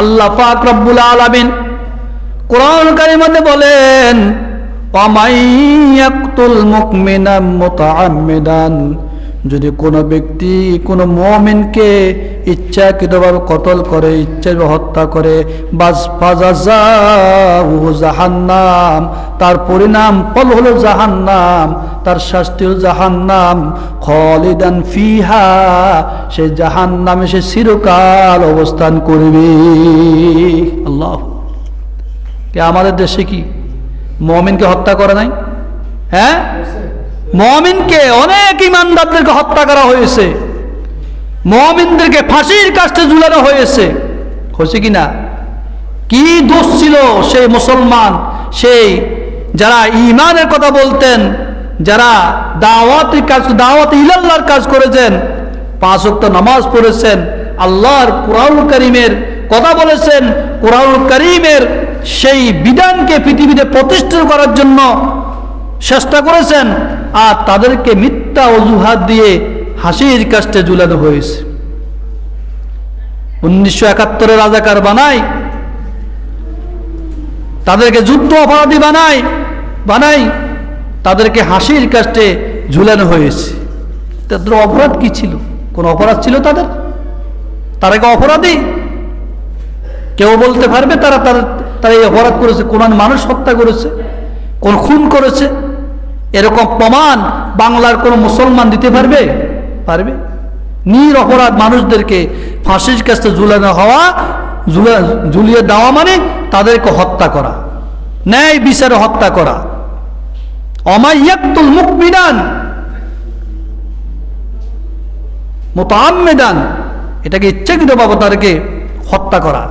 আল্লাহ পাক রব্বুল আলামিন কোরআন মধ্যে বলেন অমাইয়াকুল মুকমিনা মুতাআম্মিদান। যদি কোনো ব্যক্তি, কোনো মুমিনকে ইচ্ছাকৃতভাবে কতল করে ইচ্ছাভাবে হত্যা করে জাহান্নাম, তার পরিণাম ফল হলো জাহান্নাম, তার শাস্তি হলো জাহান্নাম, খলিদান ফিহা, সে জাহান্নামে সে চিরকাল অবস্থান করবে। আল্লাহ। আমাদের দেশে কি মমিনকে হত্যা করে নাই? হ্যাঁ? মমিনকে অনেক ইমানদারদেরকে হত্যা করা হয়েছে। মমিনদেরকে ফাঁসির কাছে ঝুলানো হয়েছে। হয়েছে কি না? কি দোষ ছিল সেই মুসলমান? সেই যারা ইমানের কথা বলতেন, যারা দাওয়াত কাজ, দাওয়াত ইলাল্লাহর কাজ করেছেন, পাঁচ ওয়াক্ত নামাজ পড়েছেন, আল্লাহর কোরআন করিমের কথা বলেছেন কোরআন করিমের সেই বিধানকে পৃথিবীতে প্রতিষ্ঠিত করার জন্য চেষ্টা করেছেন আর তাদেরকে মিথ্যা অজুহাত দিয়ে হাসির কাস্টে ঝুলানো হয়েছে। উনিশশো একাত্তরে রাজাকার বানাই তাদেরকে যুদ্ধ অপরাধী বানাই বানাই তাদেরকে হাসির কাস্টে ঝুলানো হয়েছে। তাদের অপরাধ কি ছিল? কোন অপরাধ ছিল তাদের? তারা কি অপরাধী? কেউ বলতে পারবে তারা তারা তারা এই অপরাধ করেছে। কোন মানুষ হত্যা করেছে, কোন খুন করেছে এরকম প্রমাণ বাংলার কোন মুসলমান দিতে পারবে? পারবে। নির অপরাধ মানুষদেরকে ফাঁসির কাছে ঝুলানো হওয়া, ঝুলা- ঝুলিয়ে দেওয়া মানে তাদেরকে হত্যা করা। ন্যায় বিচারে হত্যা করা। অমাইয়াক্তুল মুকমিদান মোতাম্মেদান এটাকে ইচ্ছাকৃতভাবে তাদেরকে হত্যা করা।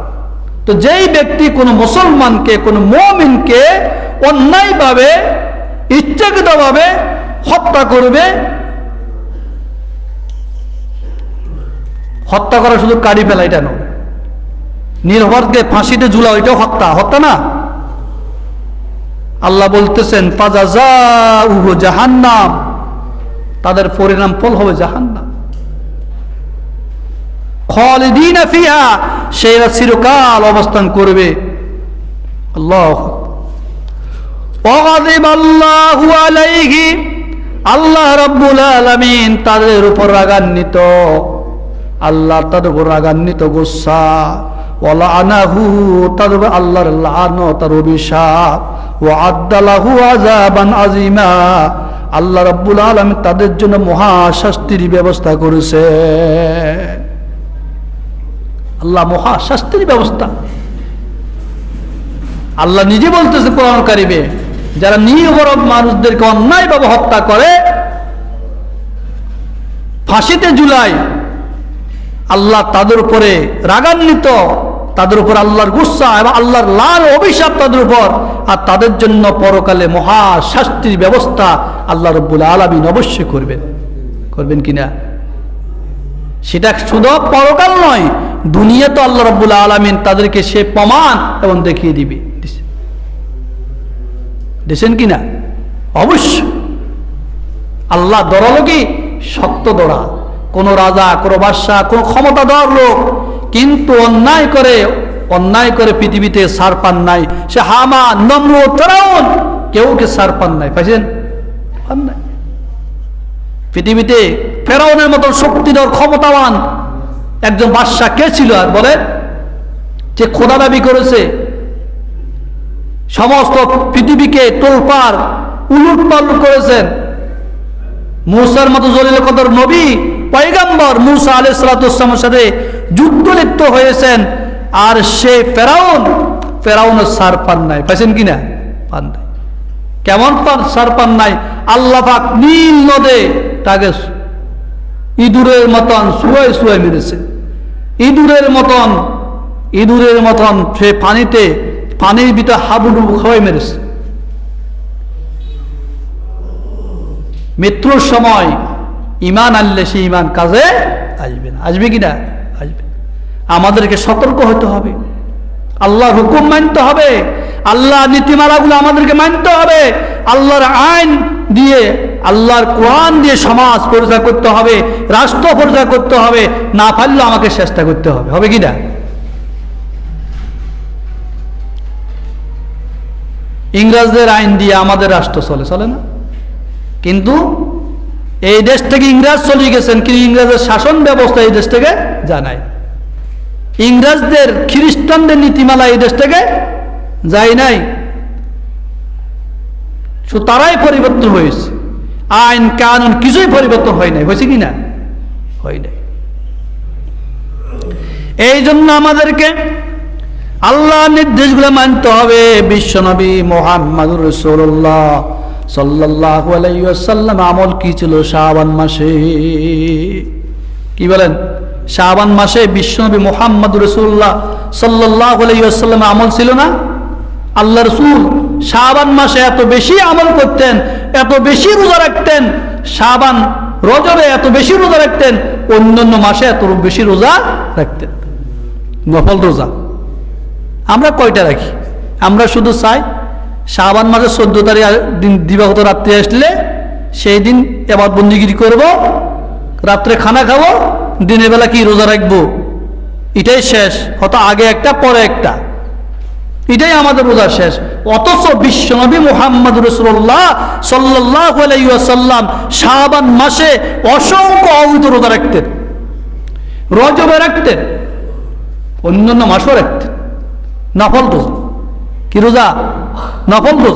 তো যেই ব্যক্তি কোনো মুসলমানকে, কোনো মমিনকে অন্যায়ভাবে ইচ্ছাকৃতভাবে হত্যা করবে। হত্যা করা শুধু কাড়ি ফেলা এটা নয়। নির্ভরকে ফাঁসিতে ঝুলা, ওইটাও হত্যা। হত্যা না? আল্লাহ বলতেছেন জাহান্নাম। তাদের পরিণাম ফল হবে জাহান্নাম। ফিহা সেরা চিরকাল অবস্থান করবে। আল্লাহু আল্লাহ রাব্বুল আলামিন তাদের উপর রাগান্বিত। আল্লাহ তাদের উপর রাগান্বিত, গুসা। আনাহু উপর তার অভিশাপ। ও আল্লাহ আলামিন তাদের জন্য মহা শাস্তির ব্যবস্থা করেছে। আল্লাহ মহাশাস্তির ব্যবস্থা। আল্লাহ নিজে বলতেছে কোরআন কারিমে যারা নিরপরাধ মানুষদেরকে অন্যায়ভাবে হত্যা করে, ফাঁসিতে জুলাই, আল্লাহ তাদের উপরে রাগান্বিত, তাদের উপর আল্লাহর গুসা এবং আল্লাহর লাল অভিশাপ তাদের উপর, আর তাদের জন্য পরকালে মহা শাস্তির ব্যবস্থা আল্লাহ রব্বুল আলমিন অবশ্যই করবেন। করবেন কিনা? সেটা শুধু পরকাল নয় দুনিয়া তো আল্লাহ রব্বুল আলমিন তাদেরকে সে প্রমাণ এবং দেখিয়ে দিবে। দেখছেন কিনা? অবশ্য। আল্লাহ দরালো কি? শক্ত দরা। কোন রাজা, কোনো বাদশাহ, কোন ক্ষমতাধর লোক কিন্তু অন্যায় করে অন্যায় করে পৃথিবীতে সার পান নাই। সে হামা, নম্র তরাউন কেউ কে সার পান নাই। পাইছেন? পৃথিবীতে ফেরাউনের মতন শক্তিধর, ক্ষমতাবান একজন বাদশাহ কে ছিল আর বলে যে খোদা দাবি করেছে সমস্ত পৃথিবীকে তোলপার উলুট পালুট করেছেন। মুসার মতো জলিল কদর নবী, পয়গাম্বর মুসা আলাই সালাতামের সাথে যুদ্ধ লিপ্ত হয়েছেন। আর সে ফেরাউন, ফেরাউনের সার পান নাই। পাইছেন কিনা পান নাই। কেমন পান? সার পান নাই। আল্লাহ নীল নদে তাকে ইঁদুরের মতন শুয়াই শুয়াই মেরেছে। ইঁদুরের মতন ইঁদুরের মতন সে পানিতে পানির ভিতর হাবুডুবু খাওয়াই মেরেছে মৃত্যুর সময় ইমান আনলে সে ইমান কাজে আসবে না। আসবে কি না? আসবে আমাদেরকে সতর্ক হতে হবে। আল্লাহর হুকুম মানতে হবে। আল্লাহ নীতিমালাগুলো আমাদেরকে মানতে হবে। আল্লাহর আইন দিয়ে, আল্লাহর কোরআন দিয়ে সমাজ পরিচয় করতে হবে, রাষ্ট্র পরিচয় করতে হবে। না পারলেও আমাকে চেষ্টা করতে হবে। হবে কি না? ইংরেজদের আইন দিয়ে আমাদের রাষ্ট্র চলে চলে না? কিন্তু এই দেশ থেকে ইংরেজ চলে গেছেন, কিন্তু ইংরেজের শাসন ব্যবস্থা এই দেশ থেকে জানায় ইংরেজদের খ্রিস্টানদের নীতিমালা এই দেশ থেকে যায় নাই। শুধু তারাই পরিবর্তন হয়েছে। আইন, কানুন কিছুই পরিবর্তন হয় নাই। হয়েছে কি না? হয় নাই। এই জন্য আমাদেরকে আল্লাহ নির্দেশগুলো মানতে হবে। বিশ্বনবী মোহাম্মদুর রসুল্লাহ সাল্লাহ আলাইসাল্লাম আমল কি ছিল শাবান মাসে? কি বলেন? শাবান মাসে বিশ্বনবী মোহাম্মদ রসুল্লাহ সাল্লাহ আলাইসাল্লাম আমল ছিল না? আল্লাহ রসুল শাবান মাসে এত বেশি আমল করতেন, এত বেশি রোজা রাখতেন, শাবান রজবে এত বেশি রোজা রাখতেন, অন্যান্য মাসে এত বেশি রোজা রাখতেন। নফল রোজা। আমরা কয়টা রাখি? আমরা শুধু চাই শাবান মাসের চোদ্দ তারিখ দিন দিবাগত রাত্রে আসলে সেই দিন এবার বন্দিগিরি করব, রাত্রে খানা খাব, দিনের বেলা কি রোজা রাখব? এটাই শেষ, হয়তো আগে একটা, পরে একটা। এটাই আমাদের রোজা শেষ। অথচ বিশ্বনবী মোহাম্মদ রসুল্লাহ সাল্লাহ আলাইসাল্লাম শাবান মাসে অসংখ্য অবৈধ রোজা রাখতেন। রজবে রাখতেন, অন্যান্য মাসও রাখতেন। নফল রোজা কি রোজা? নফল রোজা